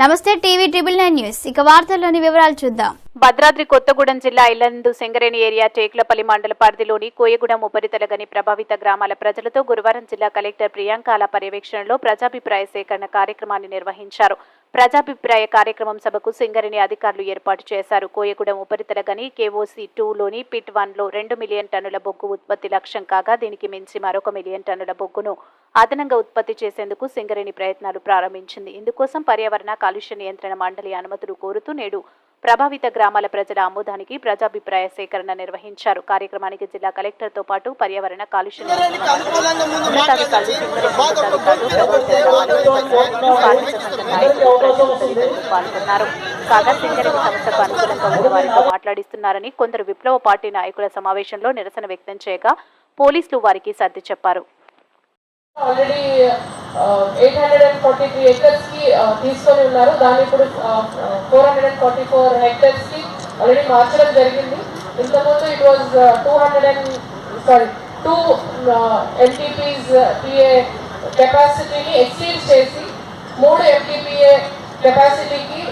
నమస్తే TV triple nine news. ఇక వార్తల్లోని వివరాలు చూద్దాం. భద్రాద్రి కొత్తగూడెం జిల్లా ఇల్లందు సెంగరేణి ఏరియా టేక్లపల్లి మండల పరిధిలోని కోయగూడెం ఉపరితల గని ప్రభావిత గ్రామాల ప్రజలతో గురువారం జిల్లా కలెక్టర్ ప్రియాంకాల పర్యవేక్షణలో ప్రజాభిప్రాయ సేకరణ కార్యక్రమాన్ని నిర్వహించారు. ప్రజాభిప్రాయ కార్యక్రమం సభకు సింగరేణి అధికారులు ఏర్పాటు చేశారు. కోయగూడెం ఉపరితల గని కేఓసీ టూలోని పిట్ వన్లో రెండు మిలియన్ టన్నుల బొగ్గు ఉత్పత్తి లక్ష్యం కాగా దీనికి మించి మరొక మిలియన్ టన్నుల బొగ్గును అదనంగా ఉత్పత్తి చేసేందుకు సింగరేణి ప్రయత్నాలు ప్రారంభించింది. ఇందుకోసం పర్యావరణ కాలుష్య నియంత్రణ మండలి అనుమతులు కోరుతూ నేడు ప్రభావిత గ్రామాల ప్రజల ఆమోదానికి ప్రజాభిప్రాయ సేకరణ నిర్వహించారు. కార్యక్రమానికి జిల్లా కలెక్టర్తో పాటు పర్యావరణ కాలుష్య నియంత్రణ సింగరేణి పాల్గొన్నారు. కాగా సింగరేణి సంస్థకు అనుకూలంగా ఉన్న వారితో మాట్లాడిస్తున్నారని కొందరు విప్లవ పార్టీ నాయకుల సమావేశంలో నిరసన వ్యక్తం చేయగా పోలీసులు వారికి సర్ది చెప్పారు. Already eight hundred and forty three ఎకర్స్కి తీసుకొని ఉన్నారు. దాన్ని ఇప్పుడు four hundred and forty four హెక్టర్స్కి already మార్చడం జరిగింది. ఇంతకుముందు it was two hundred and sorry two ఎల్టీపీస్ PA కెపాసిటీని ఎక్సీడ్ చేసి మూడు ఎంటీపీఏ కెపాసిటీకి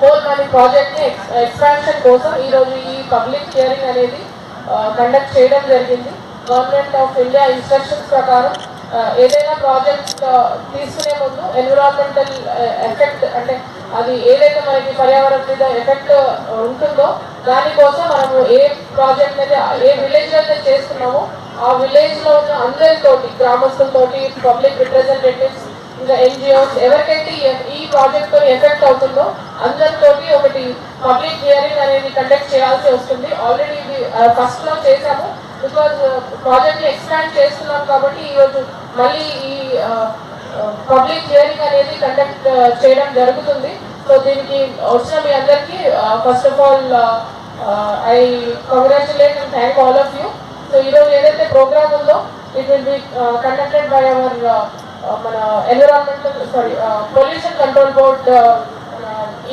హోల్ మనీ ప్రాజెక్ట్ని ఎక్స్పాన్షన్ కోసం ఈ రోజు ఈ పబ్లిక్ హియరింగ్ అనేది కండక్ట్ చేయడం జరిగింది. గవర్నమెంట్ ఆఫ్ ఇండియా ఇన్స్ట్రక్షన్స్ ప్రకారం ఏదైనా ప్రాజెక్ట్ తీసుకునే ముందు ఎన్విరాన్మెంటల్ ఎఫెక్ట్ అంటే అది ఏదైతే మనకి పర్యావరణం మీద ఎఫెక్ట్ ఉంటుందో దానికోసం మనము ఏ ప్రాజెక్ట్ అయితే ఏ విలేజ్ అయితే చేస్తున్నామో ఆ విలేజ్లో ఉన్న అందరితోటి గ్రామస్తులతోటి పబ్లిక్ రిప్రజెంటేటివ్స్ ఇంకా ఎన్జిఓస్ ఎవరికైతే ఈ- ఈ ప్రాజెక్ట్తో ఎఫెక్ట్ అవుతుందో అందరితోటి ఒకటి పబ్లిక్ హియరింగ్ అనేది కండక్ట్ చేయాల్సి వస్తుంది. ఆల్రెడీ ఇది ఫస్ట్లో చేశాము. బికాజ్ ప్రాజెక్ట్ ఎక్స్పాండ్ చేస్తున్నాం కాబట్టి ఈ రోజు మళ్ళీ ఈ పబ్లిక్ హియరింగ్ అనేది కండక్ట్ చేయడం జరుగుతుంది. సో దీనికి వచ్చిన మీ అందరికీ first of all I congratulate and thank all of you so ఈరోజు ఏదైతే ప్రోగ్రామ్ ఉందో it will be conducted by our మన environmental sorry pollution control board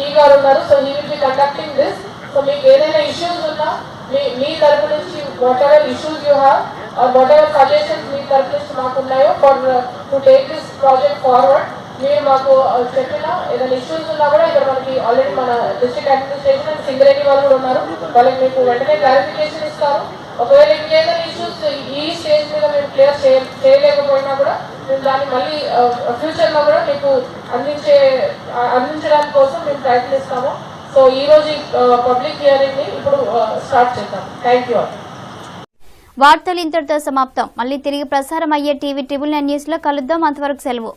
ఈ గారు ఉన్నారు. So he will be conducting this so మీకు ఏదైనా ఇష్యూస్ ఉన్నా మీ మీ తరపు నుంచి whatever issues you have or whatever suggestions మీ తరపు నుంచి మాకు ఉన్నాయో for to take this project forward మీరు మాకు uh, చెప్పినా చెప్పిన ఏదైనా ఇష్యూస్ ఉన్నా కూడా ఇక్కడ మనకి ఆల్రెడీ మన డిస్ట్రిక్ట్ అడ్మినిస్ట్రేషన్ అండ్ సింగరేణి వాళ్ళు కూడా ఉన్నారు. వాళ్ళకి మీకు వెంటనే క్లారిఫికేషన్ ఇస్తారు. ఒకవేళ ఇంకేదైనా ఇష్యూస్ ఈ స్టేజ్ మీద మేము క్లియర్ చేయలేకపోయినా కూడా మేము దాన్ని మళ్ళీ uh, ఫ్యూచర్లో కూడా మీకు అందించే అందించడానికి కోసం మేము ప్రయత్నిస్తాము. సో ఈరోజు పబ్లిక్ హియరింగ్ ఇప్పుడు స్టార్ట్ చేద్దాం. థ్యాంక్ యూ వార్తలు ఇంతటితో సమాప్తం. మళ్ళీ తిరిగి ప్రసారం అయ్యే టీవీ ట్రిబుల్ నైన్ న్యూస్లో కలుద్దాం. అంతవరకు సెలవు.